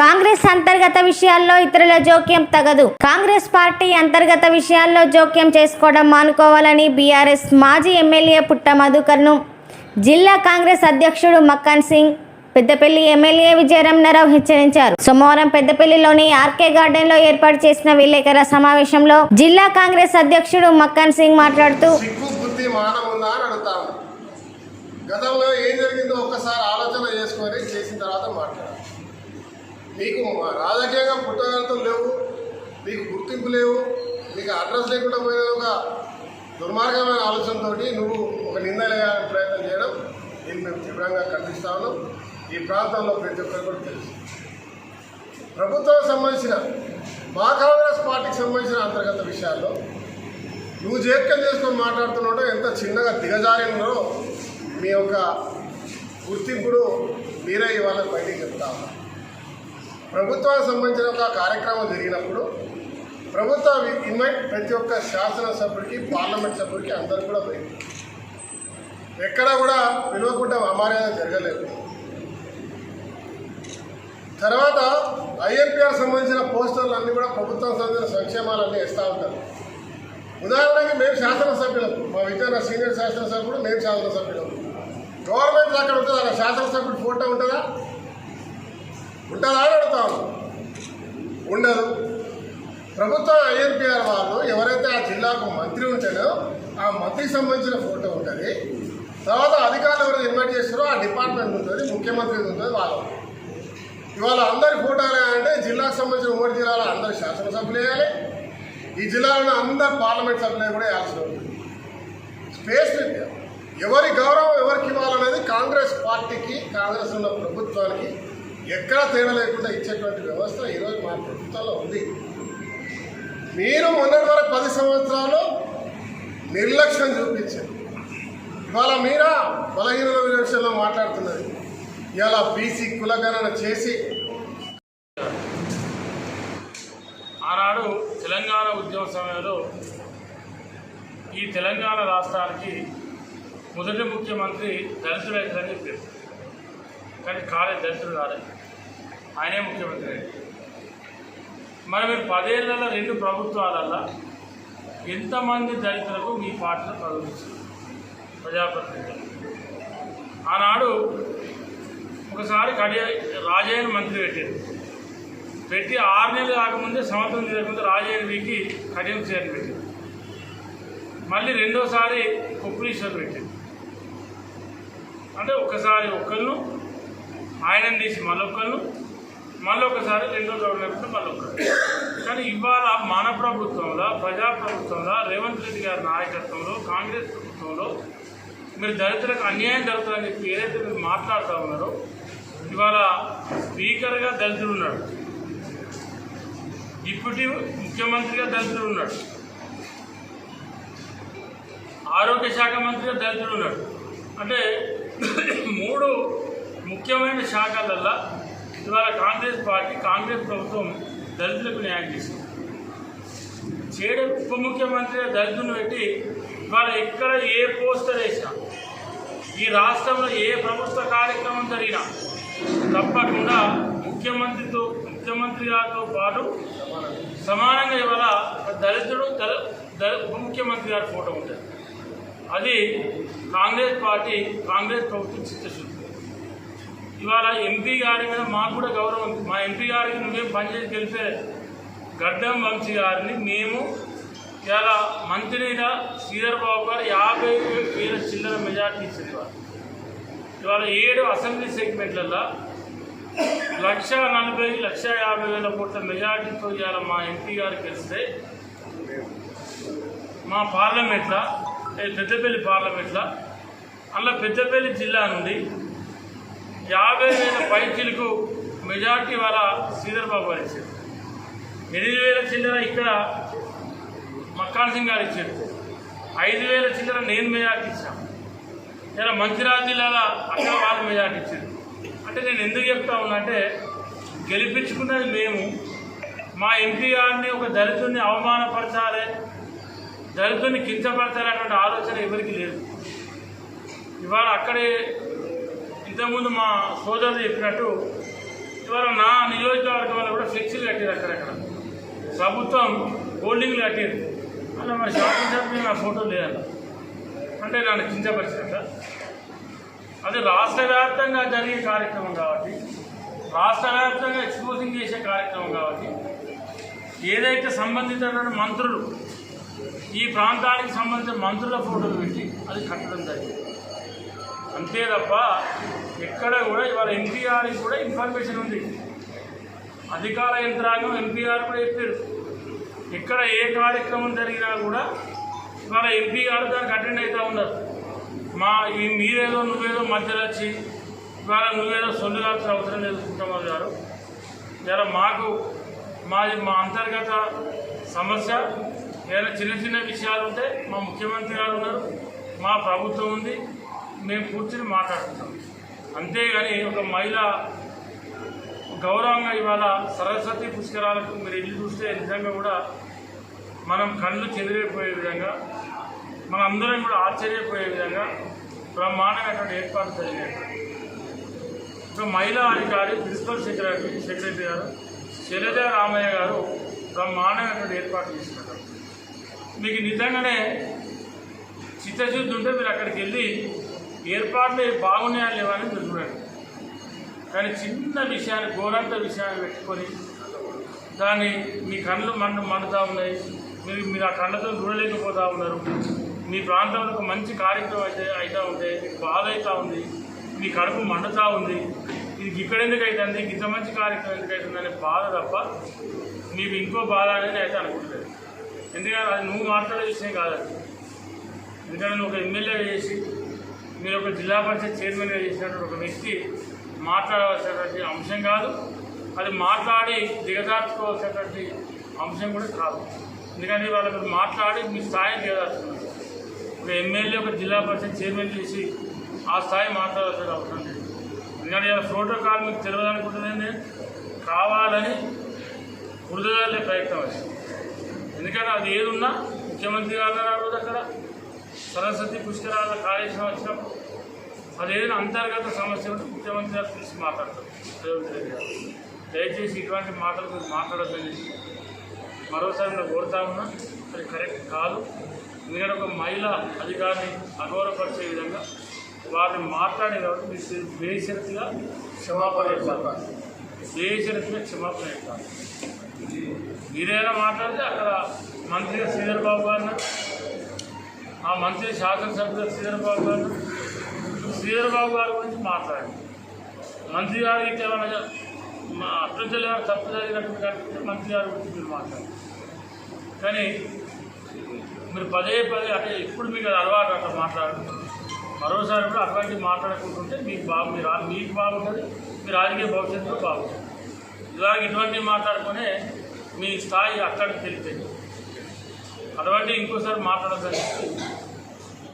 కాంగ్రెస్ అంతర్గత విషయాల్లో ఇతరుల జోక్యం తగదు. కాంగ్రెస్ పార్టీ అంతర్గత విషయాల్లో జోక్యం చేసుకోవడం మానుకోవాలని బీఆర్ఎస్ మాజీ ఎమ్మెల్యే పుట్ట మధుకర్ను జిల్లా కాంగ్రెస్ అధ్యక్షుడు మక్కన్ సింగ్ పెద్దపల్లి ఎమ్మెల్యే విజయరమణారావు హెచ్చరించారు. సోమవారం పెద్దపల్లిలోని ఆర్కే గార్డెన్లో ఏర్పాటు చేసిన విలేకరుల సమావేశంలో జిల్లా కాంగ్రెస్ అధ్యక్షుడు మక్కన్ సింగ్ మాట్లాడుతూ గతంలో ఏం జరిగిందో ఒక్కసారి ఆలోచన చేసుకొని చేసిన తర్వాత మాట్లాడాలి. మీకు మా రాజకీయంగా పుట్టగలతో లేవు మీకు గుర్తింపు లేవు మీకు అడ్రస్ లేకుండా పోయిన ఒక దుర్మార్గమైన ఆలోచనతోటి నువ్వు ఒక నిందలేయాలని ప్రయత్నం చేయడం దీన్ని మేము తీవ్రంగా ఖండిస్తా ఉన్నాం ఈ ప్రాంతంలో ప్రతి ఒక్కరు కూడా తెలుసు ప్రభుత్వం సంబంధించిన మా కాంగ్రెస్ పార్టీకి సంబంధించిన అంతర్గత విషయాల్లో నువ్వు జేక్యం చేసుకొని మాట్లాడుతున్నాడో ఎంత చిన్నగా దిగజారినో మీ యొక్క గుర్తింపుడు మీరే ఇవాళ బయటికి చెప్తా ఉన్నారు. ప్రభుత్వానికి సంబంధించిన ఒక కార్యక్రమం జరిగినప్పుడు ప్రభుత్వ ఇన్వైట్ ప్రతి ఒక్క శాసనసభ్యుడికి పార్లమెంట్ సభ్యుడికి అందరు కూడా పోయింది ఎక్కడా కూడా పిలవకుండా అమర్యాద జరగలేదు. తర్వాత ఐఎన్పిఆర్ సంబంధించిన పోస్టర్లు అన్నీ కూడా ప్రభుత్వం సంబంధించిన సంక్షేమాలన్నీ ఇస్తూ ఉంటారు. ఉదాహరణకి మేము శాసనసభ్యులం మా విజయనగర సీనియర్ శాసనసభ్యుడు మేము శాసనసభ్యులం. గవర్నమెంట్ అక్కడ ఉంటుంది? అక్కడ శాసనసభ్యుడు ఫోటో ఉంటుందా? ఉంటుందా ఉండదు. ప్రభుత్వ ఐఎన్పిఆర్ వాళ్ళు ఎవరైతే ఆ జిల్లాకు మంత్రి ఉంటాడో ఆ మంత్రికి సంబంధించిన ఫోటో ఉంటుంది. తర్వాత అధికారులు ఎవరైతే ఇన్వైట్ చేస్తారో ఆ డిపార్ట్మెంట్ ఉంటుంది ముఖ్యమంత్రి ఉంటుంది వాళ్ళు. ఇవాళ అందరి ఫోటోలు అంటే జిల్లాకు సంబంధించిన ఉమ్మడి జిల్లాలో అందరు శాసనసభ్యులు వేయాలి. ఈ జిల్లాలో అందరు పార్లమెంట్ సభ్యులు కూడా వేయాల్సి ఉంటుంది. స్పేస్ ఎవరి గౌరవం ఎవరికి ఇవ్వాలనేది కాంగ్రెస్ పార్టీకి కాంగ్రెస్ ఉన్న ప్రభుత్వానికి ఎక్కడా తేడా లేకుండా ఇచ్చేటువంటి వ్యవస్థ ఈరోజు మా ప్రభుత్వంలో ఉంది. మీరు మొన్నటి వరకు పది సంవత్సరాలు నిర్లక్ష్యం చూపించారు. ఇవాళ మీరా బలహీన విషయంలో మాట్లాడుతున్నది ఇవాళ బీసీ కులగణన చేసి ఆనాడు తెలంగాణ ఉద్యమ సమయంలో ఈ తెలంగాణ రాష్ట్రానికి మొదటి ముఖ్యమంత్రి దళితుడు చెప్పారు. కానీ కాలే దళితుడు రాలేదు ఆయనే ముఖ్యమంత్రి. మరి మీరు పదేళ్ళలో రెండు ప్రభుత్వాలల్లో ఎంతమంది దళితులకు మీ పార్టీలో ప్రవేశించారు ప్రజాప్రతినిధులు. ఆనాడు ఒకసారి కడియ రాజయ్యను మంత్రి పెట్టారు. పెట్టి ఆరు నెలలు కాకముందే సంవత్సరం తిరగకుండా రాజయ్య వీకి కడియం చేయాలని పెట్టారు. మళ్ళీ రెండోసారి కుప్పలీశ్వర్ పెట్టారు. అంటే ఒకసారి ఒకళ్ళు ఆయన తీసి మరొకరు మళ్ళీ ఒకసారి రెండో గవర్నమెంట్ మళ్ళీ కానీ ఇవాళ మన ప్రభుత్వంలో ప్రజాప్రభుత్వంలో రేవంత్ రెడ్డి గారి నాయకత్వంలో కాంగ్రెస్ ప్రభుత్వంలో మీరు దళితులకు అన్యాయం జరుగుతుందని చెప్పి ఏదైతే మీరు మాట్లాడుతూ ఉన్నారో ఇవాళ స్పీకర్గా దళితుడు ఉన్నాడు. డిప్యూటీ ముఖ్యమంత్రిగా దళితుడు ఉన్నాడు. ఆరోగ్య శాఖ మంత్రిగా దళితుడు ఉన్నాడు. అంటే మూడు ముఖ్యమైన శాఖలల్లా ఇవాళ కాంగ్రెస్ పార్టీ కాంగ్రెస్ ప్రభుత్వం దళితులకు న్యాయం చేసింది. చేయడం ఉప ముఖ్యమంత్రి దళితులను పెట్టి ఇవాళ ఎక్కడ ఏ పోస్టర్ వేసినా ఈ రాష్ట్రంలో ఏ ప్రభుత్వ కార్యక్రమం జరిగినా తప్పకుండా ముఖ్యమంత్రితో ముఖ్యమంత్రి గారితో పాటు సమానంగా ఇవాళ దళితుడు దళ ఉప ముఖ్యమంత్రి గారి ఫోటో ఉంటుంది. అది కాంగ్రెస్ పార్టీ కాంగ్రెస్ ప్రభుత్వం చిత్తశుద్ధి. ఇవాళ ఎంపీ గారి మీద మాకు కూడా గౌరవం మా ఎంపీ గారికి నువ్వేం పనిచేసి తెలిసే గడ్డం వంశీ గారిని మేము ఇలా మంత్రిగా శ్రీధర్ బాబు గారు యాభై వేల చిల్లర మెజార్టీ ఇచ్చింది ఇవాళ. ఇవాళ ఏడు అసెంబ్లీ సెగ్మెంట్లలో లక్ష నలభై లక్ష యాభై వేల కోట్ల మెజార్టీతో ఇవాళ మా ఎంపీ గారు గెలిస్తే మా పార్లమెంట్లో పెద్దపల్లి పార్లమెంట్లో అలా పెద్దపల్లి జిల్లా నుండి యాభై వేల పైచీలకు మెజార్టీ వాళ్ళ శ్రీధర్ బాబు గారు ఇచ్చారు. ఎనిమిది వేల చిల్లర ఇక్కడ మక్కాన్ సింగ్ గారు ఇచ్చారు. ఐదు వేల చిల్లర నేను మెజార్టీ ఇచ్చాను. ఇలా మంచిరాజు జిల్లాలో అక్కడ వాళ్ళు మెజార్టీ ఇచ్చారు. అంటే నేను ఎందుకు చెప్తా ఉన్నా అంటే గెలిపించుకున్నది మేము. మా ఎంపీ గారిని ఒక దళితుడిని అవమానపరచాలి దళితుడిని కించపరచాలనేటువంటి ఆలోచన ఎవరికి లేదు. ఇవాళ అక్కడే ఇంతకుముందు మా సోదరులు చెప్పినట్టు ఇవాళ నా నియోజకవర్గంలో కూడా ఫ్లెక్సీలు కట్టారు అక్కడక్కడ. ప్రభుత్వం హోల్డింగ్లు కట్టారు అలా మరి శాసనసభ్యులు నా ఫోటో లేదన్న అంటే నన్ను కించపరిచినట్ట. అది రాష్ట్ర వ్యాప్తంగా జరిగే కార్యక్రమం కాబట్టి రాష్ట్ర వ్యాప్తంగా ఎక్స్పోజింగ్ చేసే కార్యక్రమం కాబట్టి ఏదైతే సంబంధించినటువంటి మంత్రులు ఈ ప్రాంతానికి సంబంధించిన మంత్రుల ఫోటోలు పెట్టి అది కట్టడం జరిగింది. అంతే తప్ప ఎక్కడ కూడా ఇవాళ ఎన్టీఆర్కి కూడా ఇన్ఫర్మేషన్ ఉంది. అధికార యంత్రాంగం ఎన్టీఆర్ కూడా చెప్పారు. ఎక్కడ ఏ కార్యక్రమం జరిగినా కూడా ఇవాళ ఎంపీ గారు దానికి అటెండ్ అవుతూ ఉన్నారు. మా ఈ మీరేదో నువ్వేదో మధ్యలో వచ్చి ఇవాళ నువ్వేదో సొల్లుగాల్సిన అవసరం లేదు కుటుంబాలు గారు. ఇలా మాకు మాది మా అంతర్గత సమస్య. ఏదైనా చిన్న చిన్న విషయాలు ఉంటే మా ముఖ్యమంత్రి గారు ఉన్నారు. మా ప్రభుత్వం ఉంది. మేము కూర్చుని మాట్లాడుతున్నాం అంతేగాని ఒక మహిళ గౌరవంగా ఇవాళ సరస్వతి పుష్కరాలకు మీరు వెళ్ళి చూస్తే నిజంగా కూడా మనం కళ్ళు చెదిరిపోయే విధంగా మన అందరం కూడా ఆశ్చర్యపోయే విధంగా బ్రహ్మాండమైనటువంటి ఏర్పాటు జరిగాయి. ఒక మహిళా అధికారి ప్రిన్సిపల్ సెక్రటరీ సెక్రటరీ గారు శైలజ రామయ్య గారు బ్రహ్మాండమైనటువంటి ఏర్పాటు చేస్తున్నారు మీకు నిజంగానే చిత్తశుద్ధి ఉంటే మీరు అక్కడికి వెళ్ళి ఏర్పాట్లు బాగున్నాయా లేవా అని మీరు చూడండి. కానీ చిన్న విషయాన్ని ఘోరంత విషయాన్ని పెట్టుకొని దాన్ని మీ కళ్ళు మండు మండుతూ ఉన్నాయి. మీరు మీరు ఆ కళ్ళతో చూడలేకపోతూ ఉన్నారు. మీ ప్రాంతంలో ఒక మంచి కార్యక్రమం అయితే అవుతూ ఉంటే మీకు బాధ అవుతూ ఉంది. మీ కడుపు మండుతూ ఉంది. ఇది ఇక్కడ ఎందుకు అవుతుంది ఇంత మంచి కార్యక్రమం ఎందుకు అవుతుంది అనే బాధ తప్ప మీకు ఇంకో బాధ అనేది అయితే అనుకుంటలేదు ఎందుకంటే అది నువ్వు మాట్లాడే విషయం కాదు ఎందుకంటే నువ్వు ఒక ఎమ్మెల్యే చేసి మీరు ఒక జిల్లా పరిషత్ చైర్మన్గా చేసినటువంటి ఒక వ్యక్తి మాట్లాడవలసినటువంటి అంశం కాదు. అది మాట్లాడి దిగజార్చుకోవాల్సినటువంటి అంశం కూడా కాదు. ఎందుకంటే వాళ్ళు మీరు మాట్లాడి మీ స్థాయిని దిగజార్చుకున్నారు. ఒక ఎమ్మెల్యే ఒక జిల్లా పరిషత్ చైర్మన్ చేసి ఆ స్థాయి మాట్లాడాల్సిన అవసరం లేదు. ఎందుకంటే ఇలా ప్రోటోకాల్ మీకు తెలియదనుకుంటుంది కావాలని వృధులే ప్రయత్నం వచ్చింది ఎందుకంటే అది ఏదున్నా ముఖ్యమంత్రి గారు అక్కడ. సరస్వతి పుష్కరాల కార్యక్రమం వచ్చినప్పుడు అదేదైనా అంతర్గత సమస్య ఉంటే ముఖ్యమంత్రి గారు పిలిచి మాట్లాడతారు. రేవంత్ రెడ్డి గారు. దయచేసి ఇటువంటి మాటలు మాట్లాడదని మాట్లాడద్దని మరోసారి నేను కోరుతా ఉన్నా. అది కరెక్ట్ కాదు. మీరు ఒక మహిళ అధికారిని అగౌరవపరిచే విధంగా వారిని మాట్లాడే కాబట్టి మీరు బేషరతుగా క్షమాపణ చెప్పాలి. బేషరతుగా క్షమాపణ చెప్పాలి. మీరైనా మాట్లాడితే అక్కడ మంత్రి శ్రీధర్ బాబు గారు ఆ మంత్రి శాసనసభ్యులు శ్రీధర్ బాబు గారు శ్రీధర్ బాబు గారి గురించి మాట్లాడండి మంత్రి గారికి ఏమైనా మా అభ్యర్థులు ఏమైనా తప్పు జరిగినట్టు కనిపిస్తే మంత్రి గారి గురించి మీరు మాట్లాడండి కానీ మీరు పదే పదే అంటే ఇప్పుడు మీకు అది అలవాటు అట్లా మాట్లాడండి మరోసారి కూడా అటువంటి మాట్లాడుకుంటుంటే మీకు బాగు మీరు రా- మీకు బాగుంటుంది మీ రాజకీయ భవిష్యత్తులో బాగుంటుంది ఇలాగ ఇటువంటివి మాట్లాడుకునే మీ స్థాయి అక్కడికి తెలిపేది అటువంటి ఇంకోసారి మాట్లాడద్దని